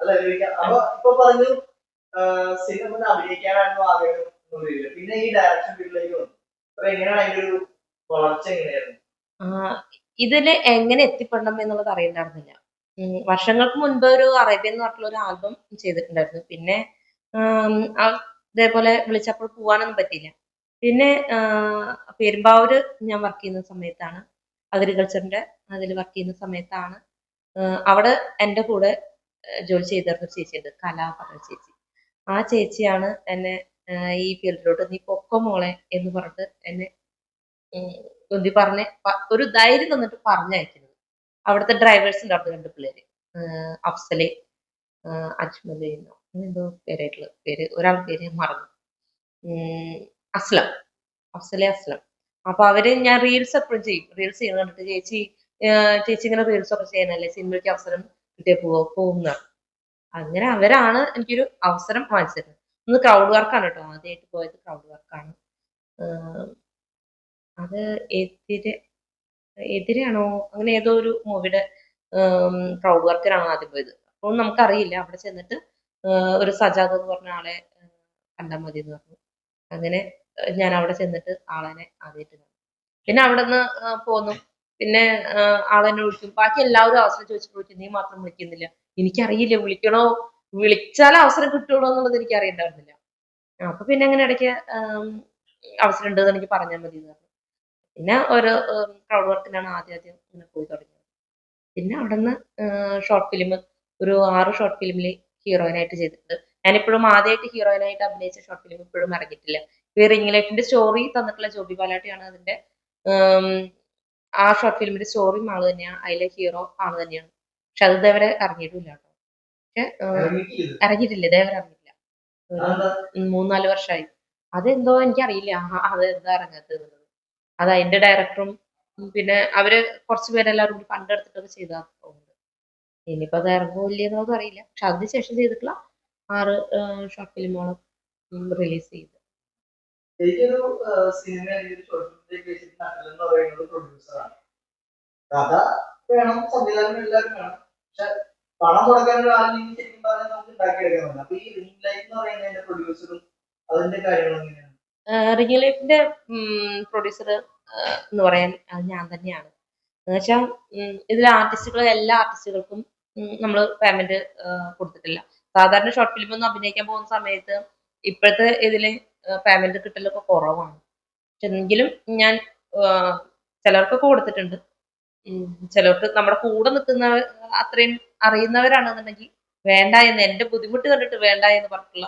അല്ല പറഞ്ഞു. പിന്നെ എങ്ങനെ എത്തിപ്പെടണം എന്നുള്ളത് അറിയണ്ടായിരുന്നില്ല. വർഷങ്ങൾക്ക് മുൻപ് ഒരു അറേബ്യൻ എന്ന് പറഞ്ഞിട്ടുള്ള ഒരു ആൽബം ചെയ്തിട്ടുണ്ടായിരുന്നു. പിന്നെ ഇതേപോലെ വിളിച്ചപ്പോൾ പോവാനൊന്നും പറ്റിയില്ല. പിന്നെ പെരുമ്പാവൂര് ഞാൻ വർക്ക് ചെയ്യുന്ന സമയത്താണ്. അഗ്രികൾച്ചറിന്റെ അതിൽ വർക്ക് ചെയ്യുന്ന സമയത്താണ്. അവിടെ എന്റെ കൂടെ ജോലി ചെയ്തിരുന്ന ചേച്ചിയുണ്ട് കലാ പറഞ്ഞ ചേച്ചി. ആ ചേച്ചിയാണ് എന്നെ ഈ ഫീൽഡിലോട്ട് നീ പൊക്ക മോളെ എന്ന് പറഞ്ഞിട്ട് എന്നെ ഉം, ഉന്തി പറഞ്ഞ് ഒരു ധൈര്യം തന്നിട്ട് പറഞ്ഞയക്കുന്നത്. അവിടുത്തെ ഡ്രൈവേഴ്സ് ഉണ്ട് അവിടുത്തെ രണ്ട് പിള്ളേര്. അഫ്സലെ അജ്മലെന്നോ അങ്ങനെന്തോ പേരായിട്ടുള്ള പേര് ഒരാൾ പേര് മറന്നു. അസ്ലം അഫ്സലെ അസ്ലം. അപ്പൊ അവർ ഞാൻ റീൽസ് എപ്പോഴും ചെയ്യും. റീൽസ് ചെയ്യുന്ന കണ്ടിട്ട് ചേച്ചി ചേച്ചി ഇങ്ങനെ റീൽസ് ഒക്കെ ചെയ്യാനല്ലേ സിനിമയ്ക്ക് അവസരം കിട്ടിയ പോവോ പോകുന്ന അങ്ങനെ അവരാണ് എനിക്കൊരു അവസരം വാങ്ങിച്ചു തരുന്നത് ഒന്ന് ക്രൗഡ് വർക്കാണ് കേട്ടോ. ആദ്യമായിട്ട് പോയത് ക്രൗഡ് വർക്കാണ് അത് എതിരെ എതിരെയാണോ? അങ്ങനെ ഏതോ ഒരു മൂവിയുടെ ക്രൗഡ് വർക്കിനാണ് ആദ്യം പോയത്. അപ്പോൾ നമുക്കറിയില്ല. അവിടെ ചെന്നിട്ട് ഒരു സജാദ് എന്ന് പറഞ്ഞ ആളെ കണ്ടാൽ മതി എന്ന് പറഞ്ഞു. അങ്ങനെ ഞാൻ അവിടെ ചെന്നിട്ട് ആളെന്നെ ആദ്യമായിട്ട് പിന്നെ അവിടെ നിന്ന് പോന്നു. പിന്നെ ആളെന്നെ വിളിക്കും ബാക്കി എല്ലാവരും അവസരം ചോദിച്ചിട്ട് വിളിക്കും നീ മാത്രം വിളിക്കുന്നില്ല. എനിക്കറിയില്ല വിളിക്കണോ? വിളിച്ചാൽ അവസരം കിട്ടുള്ളൂ എന്നുള്ളത് എനിക്ക് അറിയണ്ടായിരുന്നില്ല അപ്പൊ പിന്നെ അങ്ങനെ ഇടയ്ക്ക് അവസരം ഉണ്ടെന്ന് എനിക്ക് പറഞ്ഞാൽ മതി എന്ന് പറഞ്ഞു. പിന്നെ ഒരു ക്രൗഡ് വർക്കിനാണ് ആദ്യം ആദ്യം ഇങ്ങനെ പോയി തുടങ്ങിയത്. പിന്നെ അവിടെ നിന്ന് ഷോർട്ട് ഫിലിം ഒരു ആറ് ഷോർട്ട് ഫിലിമിൽ ഹീറോയിനായിട്ട് ചെയ്തിട്ടുണ്ട്. ഞാൻ ഞാനിപ്പോഴും ആദ്യമായിട്ട് ഹീറോയിനായിട്ട് അഭിനയിച്ച ഷോർട്ട് ഫിലിം ഇപ്പോഴും ഇറങ്ങിയിട്ടില്ല. ഈ റിംഗ് ലൈഫിന്റെ സ്റ്റോറി തന്നിട്ടുള്ള ജോബി ബാലാട്ടിയാണ് അതിന്റെ ആ ഷോർട്ട് ഫിലിമിന്റെ സ്റ്റോറിയും ആൾ തന്നെയാണ് അതിലെ ഹീറോ ആൾ തന്നെയാണ്. പക്ഷെ അത് ഇതേവരെ ഇറങ്ങിയിട്ടില്ല കേട്ടോ. പക്ഷെ ഇറങ്ങിയിട്ടില്ല. ഇത്. ഇറങ്ങിയിട്ടില്ല. ഇതേവരെ? ഉം മൂന്നാൽ വർഷമായി അതെന്തോ എനിക്കറിയില്ല. അത് എന്താ ഇറങ്ങാത്തത് അത് അതിന്റെ ഡയറക്ടറും പിന്നെ അവർ കുറച്ച് പേരെല്ലാവരും കൂടി പണ്ടെടുത്തിട്ടൊക്കെ ചെയ്താ തോന്നുന്നത്. ഇനിയിപ്പോ അത് ഇറങ്ങൂല്ലേ എന്നുള്ളത് അറിയില്ല. പക്ഷെ അതിനുശേഷം ചെയ്തിട്ടുള്ള ആറ് ഷോർട്ട് ഫിലിമുകളും റിലീസ് ചെയ്തു. എനിക്കൊരു സിനിമ അല്ലെങ്കിൽ ഷോർട്ട് ഫിലിമിലേക്ക് വെച്ചിട്ട് എന്ന് പറയുന്നത് പ്രൊഡ്യൂസറാണ് കഥ വേണം സംവിധാനം എല്ലാവരും വേണം. പക്ഷെ പണം കൊടുക്കാൻ ഒരാളിനെ ശരിക്കും പറഞ്ഞാൽ നമുക്ക് ഉണ്ടാക്കിയെടുക്കാൻ അപ്പൊ ഈ റിംഗ് ലൈഫ് എന്ന് പറയുന്നതിന്റെ പ്രൊഡ്യൂസറും അതിന്റെ കാര്യങ്ങളും എങ്ങനെയാണ്? റിംഗ് ലൈഫിന്റെ പ്രൊഡ്യൂസർ എന്ന് പറയാൻ അത് ഞാൻ തന്നെയാണ്. എന്നുവെച്ചാൽ ഇതിൽ ആർട്ടിസ്റ്റുകൾ എല്ലാ ആർട്ടിസ്റ്റുകൾക്കും നമ്മൾ പേയ്മെന്റ് കൊടുത്തിട്ടില്ല. സാധാരണ ഷോർട്ട് ഫിലിം ഒന്നും അഭിനയിക്കാൻ പോകുന്ന സമയത്ത് ഇപ്പോഴത്തെ ഇതിൽ പേയ്മെന്റ് കിട്ടലൊക്കെ കുറവാണ്. എങ്കിലും ഞാൻ ചിലർക്കൊക്കെ കൊടുത്തിട്ടുണ്ട്. ചിലർക്ക് നമ്മുടെ കൂടെ നിൽക്കുന്ന അത്രയും അറിയുന്നവരാണെന്നുണ്ടെങ്കിൽ വേണ്ട എന്ന് എന്റെ ബുദ്ധിമുട്ട് കണ്ടിട്ട് വേണ്ട എന്ന് പറഞ്ഞിട്ടുള്ള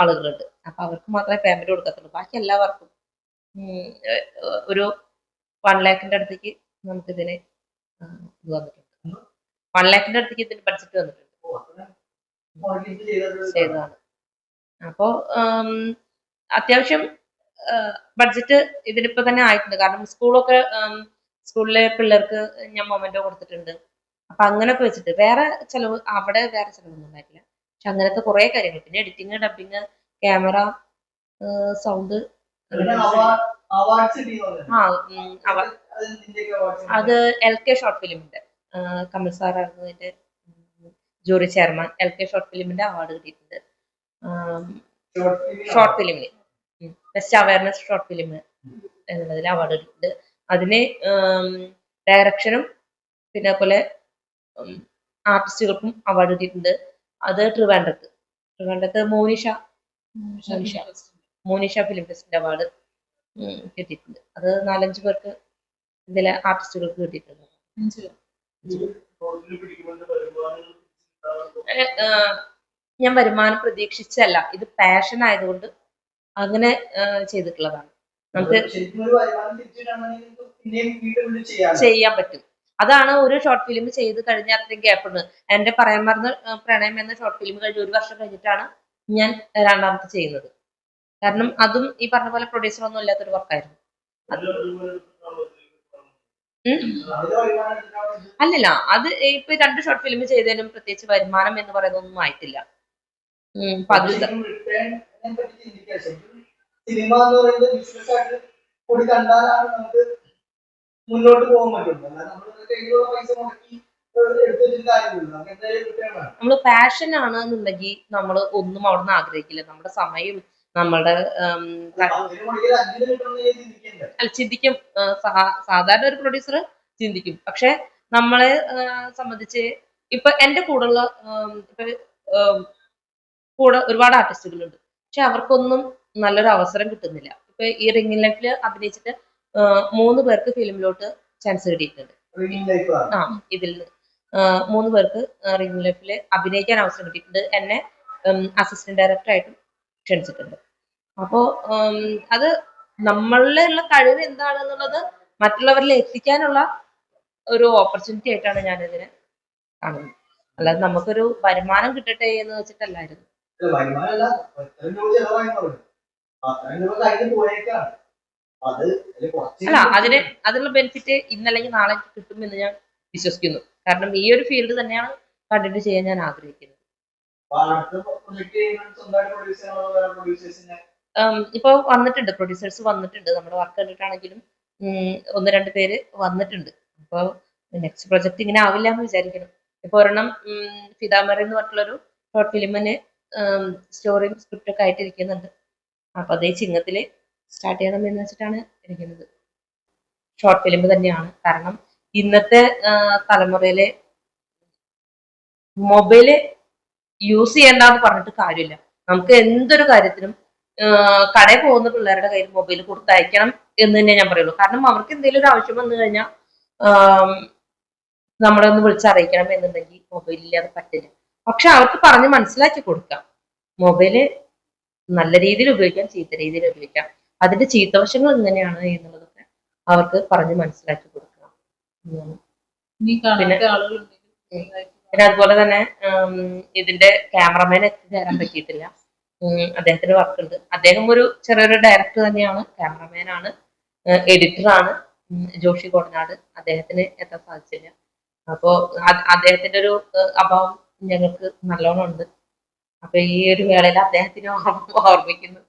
ആളുകളുണ്ട്. അപ്പൊ അവർക്ക് മാത്രമേ പേമെന്റ് കൊടുക്കത്തുള്ളൂ. ബാക്കി എല്ലാവർക്കും ഒരു വൺ ലാഖിന്റെ അടുത്തേക്ക് നമുക്ക് ഇതിന് ഇത് വന്നിട്ടുണ്ട്. വൺ ലാഖിന്റെ അടുത്തേക്ക് ഇതിന് ബഡ്ജറ്റ് വന്നിട്ടുണ്ട്. ചെയ്തതാണ്. അപ്പോൾ അത്യാവശ്യം ബഡ്ജറ്റ് ഇതിനിപ്പോ തന്നെ ആയിട്ടുണ്ട്. കാരണം സ്കൂളൊക്കെ സ്കൂളിലെ പിള്ളേർക്ക് ഞാൻ മൊമെന്റോ കൊടുത്തിട്ടുണ്ട്. അപ്പൊ അങ്ങനെയൊക്കെ വെച്ചിട്ട് വേറെ ചെലവ് അവിടെ വേറെ ചെലവൊന്നും ഉണ്ടായിട്ടില്ല. പക്ഷെ അങ്ങനത്തെ കുറെ കാര്യങ്ങൾ. പിന്നെ എഡിറ്റിങ് ഡബിങ് ക്യാമറ സൗണ്ട് അത് എൽ കെ ഷോർട്ട് ഫിലിമിന്റെ കമൽ സാറായിരുന്നു അതിന്റെ jury chairman. L K short ഫിലിമിന്റെ award കിട്ടിയിട്ടുണ്ട്. ഷോർട്ട് ഫിലിമിന് ബെസ്റ്റ് അവയർനെസ് ഷോർട്ട് ഫിലിം എന്നുള്ളതിൽ അവാർഡ് കിട്ടിയിട്ടുണ്ട് അതിന് ഡയറക്ഷനും പിന്നെ അതുപോലെ ആർട്ടിസ്റ്റുകൾക്കും അവാർഡ് കിട്ടിയിട്ടുണ്ട്. അത് ട്രിവാൻഡ്രത്ത് ട്രിവാൻഡ്രത്ത് മോനിഷ. മോനിഷ മോനിഷ. ഫിലിം ഫെസ്റ്റിന്റെ അവാർഡ് കിട്ടിയിട്ടുണ്ട്. അത് നാലഞ്ച് പേർക്ക് ഇതിലെ ആർട്ടിസ്റ്റുകൾക്ക് കിട്ടിയിട്ടുണ്ട്. അഞ്ച് ഞാൻ വരുമാനം പ്രതീക്ഷിച്ചല്ല. ഇത് പാഷൻ ആയതുകൊണ്ട് അങ്ങനെ ചെയ്തിട്ടുള്ളതാണ്. നമുക്ക് ചെയ്യാൻ പറ്റും. അതാണ് ഒരു ഷോർട്ട് ഫിലിം ചെയ്ത് കഴിഞ്ഞ അത്രയും ഗ്യാപ്പ് ഉണ്ട്. എന്റെ പറയാൻ മറന്ന പ്രണയം എന്ന ഷോർട്ട് ഫിലിം കഴിഞ്ഞ് ഒരു വർഷം കഴിഞ്ഞിട്ടാണ് ഞാൻ രണ്ടാമത്തെ ചെയ്യുന്നത്. കാരണം അതും ഈ പറഞ്ഞ പോലെ പ്രൊഡ്യൂസർ ഒന്നും ഇല്ലാത്തൊരു വർക്കായിരുന്നു അല്ലല്ല. അത് ഇപ്പൊ രണ്ട് ഷോർട്ട് ഫിലിം ചെയ്തതിനും പ്രത്യേകിച്ച് വരുമാനം എന്ന് പറയുന്നൊന്നും ആയിട്ടില്ല. സിനിമ എന്ന് പറയുന്നത് ബിസിനസ് ആയിട്ട് കൂടി കണ്ടാലാണ് നമുക്ക് മുന്നോട്ട് പോകാൻ പറ്റുള്ളൂ. കയ്യിലുള്ള പൈസ മുടക്കി നമ്മൾ പാഷൻ ആണ് എന്നുണ്ടെങ്കിൽ നമ്മൾ ഒന്നും അവിടെ നിന്ന് ആഗ്രഹിക്കില്ല. നമ്മുടെ സമയം അല്ല ചിന്തിക്കും. സാധാരണ ഒരു പ്രൊഡ്യൂസർ ചിന്തിക്കും. പക്ഷെ നമ്മളെ സംബന്ധിച്ച് ഇപ്പൊ എന്റെ കൂടെയുള്ള ഇപ്പൊ കൂടെ ഒരുപാട് ആർട്ടിസ്റ്റുകളുണ്ട് പക്ഷെ അവർക്കൊന്നും നല്ലൊരു അവസരം കിട്ടുന്നില്ല. ഇപ്പൊ ഈ റിംഗ് ലൈഫിൽ അഭിനയിച്ചിട്ട് മൂന്ന് പേർക്ക് ഫിലിമിലോട്ട് ചാൻസ് കിട്ടിയിട്ടുണ്ട്. ആ? ഇതിൽ മൂന്ന് പേർക്ക് റിംഗ് ലൈഫിൽ അഭിനയിക്കാൻ അവസരം കിട്ടിയിട്ടുണ്ട്. എന്നെ അസിസ്റ്റന്റ് ഡയറക്ടർ ആയിട്ടും ക്ഷണിച്ചിട്ടുണ്ട്. അപ്പോൾ അത് നമ്മളിലുള്ള കഴിവ് എന്താണെന്നുള്ളത് മറ്റുള്ളവരിൽ എത്തിക്കാനുള്ള ഒരു ഓപ്പർച്യൂണിറ്റി ആയിട്ടാണ് ഞാനിതിനെ കാണുന്നത്. അല്ലാതെ നമുക്കൊരു വരുമാനം കിട്ടട്ടെ എന്ന് വെച്ചിട്ടല്ലായിരുന്നു. വരുമാനമല്ല. എത്ര രൂപ ചെലവായി പറഞ്ഞു അത്രയും രൂപ കയ്യിൽ പോയേക്കാണ്. അത് അല്ല അതിന് അതിനുള്ള ബെനിഫിറ്റ് ഇന്നല്ലെങ്കിൽ നാളെ കിട്ടും എന്ന് ഞാൻ വിശ്വസിക്കുന്നു. കാരണം ഈ ഒരു ഫീൽഡ് തന്നെയാണ് കണ്ടിട്ട് ചെയ്യാൻ ഞാൻ ആഗ്രഹിക്കുന്നത്. ഇപ്പൊ വന്നിട്ടുണ്ട്. പ്രൊഡ്യൂസേഴ്സ് വന്നിട്ടുണ്ട്. നമ്മുടെ വർക്ക് കണ്ടിട്ടാണെങ്കിലും ഒന്ന് രണ്ട് പേര് വന്നിട്ടുണ്ട്. അപ്പോൾ നെക്സ്റ്റ് പ്രൊജക്ട് ഇങ്ങനെ ആവില്ല എന്ന് വിചാരിക്കണം. ഇപ്പൊ ഒരെണ്ണം ഫിതാമറി എന്ന് പറഞ്ഞിട്ടുള്ളൊരു ഷോർട്ട് ഫിലിമിന് സ്റ്റോറിയും സ്ക്രിപ്റ്റ് ഒക്കെ ആയിട്ട് ഇരിക്കുന്നുണ്ട് അപ്പൊ അതേ ചിങ്ങത്തിൽ സ്റ്റാർട്ട് ചെയ്യണം എന്ന് വെച്ചിട്ടാണ് ഇരിക്കുന്നത്. ഷോർട്ട് ഫിലിം തന്നെയാണ്. കാരണം ഇന്നത്തെ തലമുറയിലെ മൊബൈൽ യൂസ് ചെയ്യണ്ട എന്ന് പറഞ്ഞിട്ട് കാര്യമില്ല. നമുക്ക് എന്തൊരു കാര്യത്തിനും കടയിൽ പോകുന്ന പിള്ളേരുടെ കയ്യിൽ മൊബൈൽ കൊടുത്തയക്കണം എന്ന് തന്നെ ഞാൻ പറയുള്ളൂ. കാരണം അവർക്ക് എന്തെങ്കിലും ഒരു ആവശ്യം വന്നു കഴിഞ്ഞാൽ നമ്മളെ ഒന്ന് വിളിച്ചറിയിക്കണം എന്നുണ്ടെങ്കിൽ മൊബൈൽ ഇല്ലാതെ പറ്റില്ല. പക്ഷെ അവർക്ക് പറഞ്ഞ് മനസ്സിലാക്കി കൊടുക്കാം. മൊബൈൽ നല്ല രീതിയിൽ ഉപയോഗിക്കാം ചീത്ത രീതിയിൽ ഉപയോഗിക്കാം. അതിന്റെ ചീത്തവശങ്ങൾ എങ്ങനെയാണ് എന്നുള്ളതൊക്കെ അവർക്ക് പറഞ്ഞ് മനസ്സിലാക്കി കൊടുക്കാം പിന്നെ അതുപോലെ തന്നെ ഇതിന്റെ ക്യാമറമാൻ എത്തിച്ചേരാൻ പറ്റിയിട്ടില്ല. അദ്ദേഹത്തിന് വർക്ക് ഉണ്ട് അദ്ദേഹം ഒരു ചെറിയൊരു ഡയറക്ടർ തന്നെയാണ് ക്യാമറമാൻ ആണ് എഡിറ്റർ ആണ്. ജോഷി കോടനാട് അദ്ദേഹത്തിന് എത്താൻ സാധിച്ചില്ല. അപ്പോ അദ്ദേഹത്തിന്റെ ഒരു അഭാവം ഞങ്ങൾക്ക് നല്ലോണം ഉണ്ട്. അപ്പൊ ഈ ഒരു വേളയിൽ അദ്ദേഹത്തിനെ ഓർമ്മ- ഓർമ്മിക്കുന്നു.